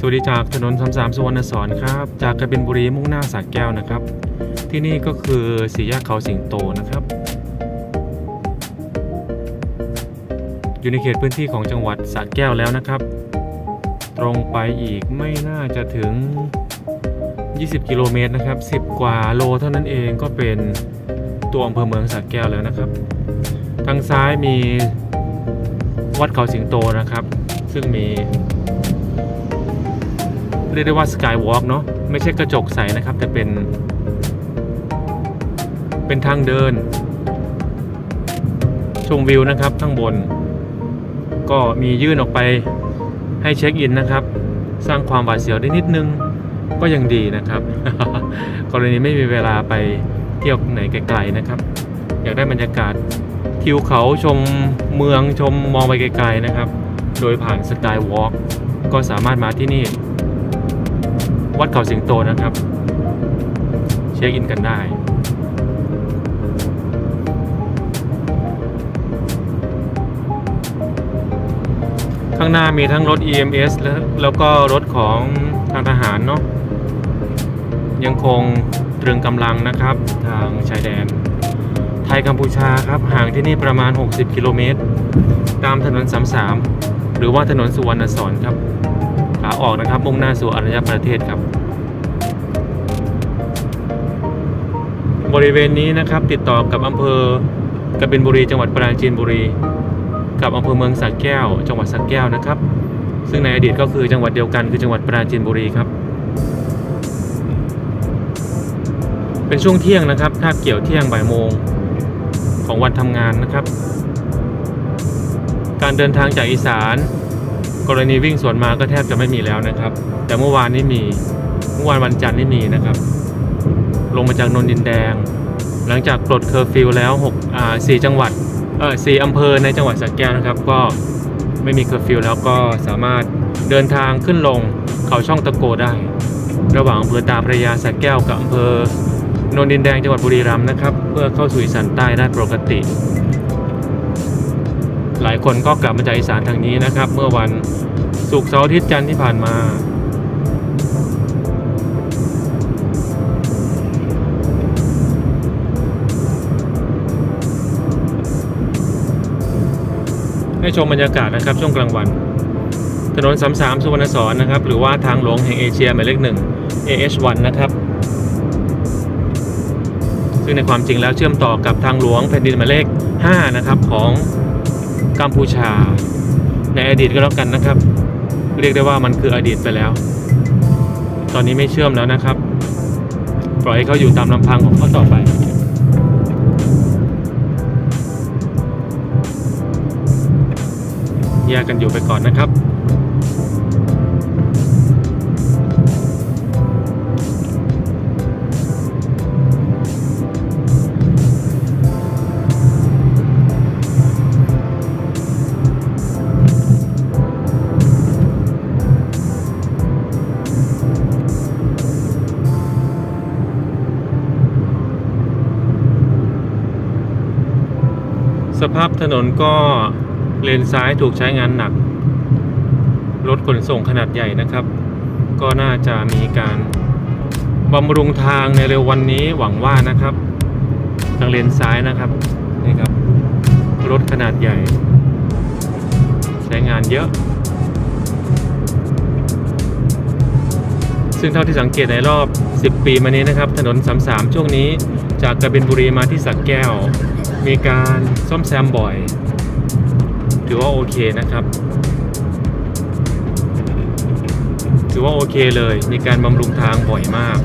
สวัสดีจากถนนสามสามสุวรรณสอนครับ จากกบินบุรีมุ่งหน้าสระแก้วนะครับ ที่นี่ก็คือสี่แยกเขาสิงโตนะครับ อยู่ในเขตพื้นที่ของจังหวัดสระแก้วแล้วนะครับ ตรงไปอีกไม่น่าจะถึง 20 กิโลเมตรนะครับ 10 กว่าโลเท่านั้นเองก็เป็นตัวอำเภอเมืองสระแก้วแล้วนะครับ ทางซ้ายมีวัดเขาสิงโตนะครับ ซึ่งมี รียกได้ว่าสกายวอล์กเนาะไม่ใช่กระจกใสนะครับ แต่เป็น เป็นทางเดิน ชมวิวนะครับข้างบน ก็มียื่นออกไปให้เช็คอินนะครับ สร้างความหวาดเสียวได้นิดนึงก็ยังดีนะครับ กรณีไม่มีเวลาไปเที่ยวไหนไกลๆนะครับ อยากได้บรรยากาศทิวเขาชมเมืองชมมองไปไกลๆนะครับ โดยผ่านสกายวอล์กก็สามารถมาที่นี่ วัดเขาสิงโตนะครับ เช็คอินกันได้ ข้างหน้ามีทั้งรถ EMS แล้วแล้วก็รถของทางทหารเนาะยังคงตรึงกำลังนะครับ ทางชายแดน ไทยกัมพูชาครับห่างที่นี่ประมาณ 60 กิโลเมตร ตามถนน 33 หรือว่าถนนสุวรรณสอนครับ ขาออกนะครับมุ่งหน้าสู่อารยประเทศครับ บริเวณนี้นะครับติดต่อกับอำเภอกบินบุรีจังหวัดปราจีนบุรี กับอำเภอเมืองสักแก้ว จังหวัดสักแก้วนะครับ ซึ่งในอดีตก็คือจังหวัดเดียวกันคือจังหวัดปราจีนบุรีครับ เป็นช่วงเที่ยงนะครับคาบเกี่ยวเที่ยงบ่ายโมงของวันทำงานนะครับ การเดินทางจากอีสาน กรณีวิ่งสวนมาก็แทบจะไม่มีแล้วนะครับ แต่เมื่อวานนี้มีเมื่อวานวันจันทร์นี่มีนะครับ ลงมาจากนนดินแดง หลังจากปลดเคอร์ฟิวแล้ว6อ่า4จังหวัดเออสี่อำเภอในจังหวัดสระแก้วนะครับ ก็ไม่มีเคอร์ฟิวแล้วก็สามารถเดินทางขึ้นลงเขาช่องตะโกได้ ระหว่างอำเภอตาพระยาสระแก้วกับอำเภอนนดินแดงจังหวัดบุรีรัมย์นะครับ เพื่อเข้าสู่อีสานใต้ได้ปกติ หลายคนก็กลับมาจากอีสานทางนี้นะครับ เมื่อวันศุกร์เสาร์อาทิตย์จันทร์ที่ผ่านมาให้ชมบรรยากาศนะครับช่วงกลางวัน ถนน33สุวรรณสอนนะครับ หรือว่าทางหลวงแห่งเอเชียหมายเลขหนึ่ง AH1 นะครับ ซึ่งในความจริงแล้วเชื่อมต่อกับทางหลวงแผ่นดินหมายเลข 5 นะครับของ กัมพูชา ในอดีตก็แล้วกันนะครับ เรียกได้ว่ามันคืออดีตไปแล้ว ตอนนี้ไม่เชื่อมแล้วนะครับ ปล่อยให้เขาอยู่ตามลำพังของเขาต่อไปแยกกันอยู่ไปก่อนนะครับ สภาพถนนก็เลนซ้ายถูกใช้งานหนัก รถขนส่งขนาดใหญ่นะครับ ก็น่าจะมีการบำรุงทางในเร็ววันนี้หวังว่านะครับ ทางเลนซ้ายนะครับนี่ครับ รถขนาดใหญ่ ใช้งานเยอะ ซึ่งเท่าที่สังเกตในรอบ 10 ปีมานี้นะครับ ถนน 33 ช่วงนี้ จากกบินบุรีมาที่สักแก้ว มีการซ่อมแซมบ่อย ถือว่าโอเคนะครับ ถือว่าโอเคเลยมีการบำรุงทางบ่อยมาก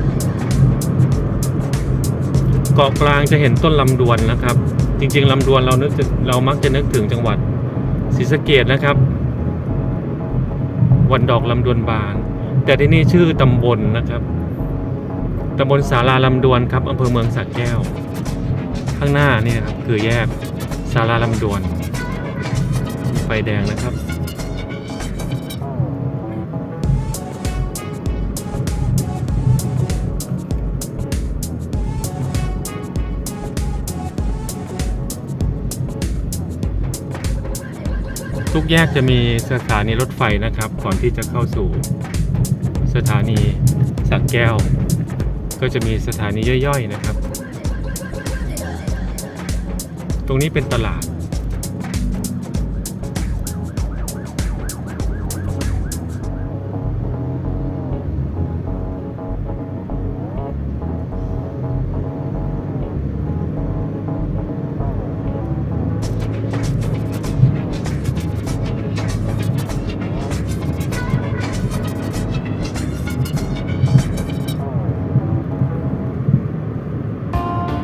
เกาะกลางจะเห็นต้นลำดวนนะครับ จริงๆลำดวนเรานึกเรามักจะนึกถึงจังหวัดศรีสะเกดนะครับ วันดอกลำดวนบาน แต่ที่นี่ชื่อตำบลนะครับ ตำบลสาราลำดวนครับอำเภอเมืองสระแก้ว ข้างหน้านี่นะครับคือแยกสาราลำดวน ไฟแดงนะครับทุกแยกจะมีสถานีรถไฟนะครับ ก่อนที่จะเข้าสู่สถานีสักแก้ว ก็จะมีสถานีย่อยๆนะครับ ตรงนี้เป็นตลาด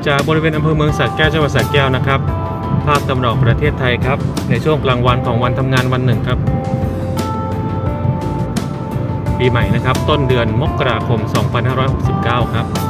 จากบริเวณอำเภอเมืองสระแก้วจังหวัดสระแก้วนะครับ ภาคตะวันออกประเทศไทยครับ ในช่วงกลางวันของวันทำงานวันหนึ่งครับ ปีใหม่นะครับ ต้นเดือนมกราคม 2569 ครับ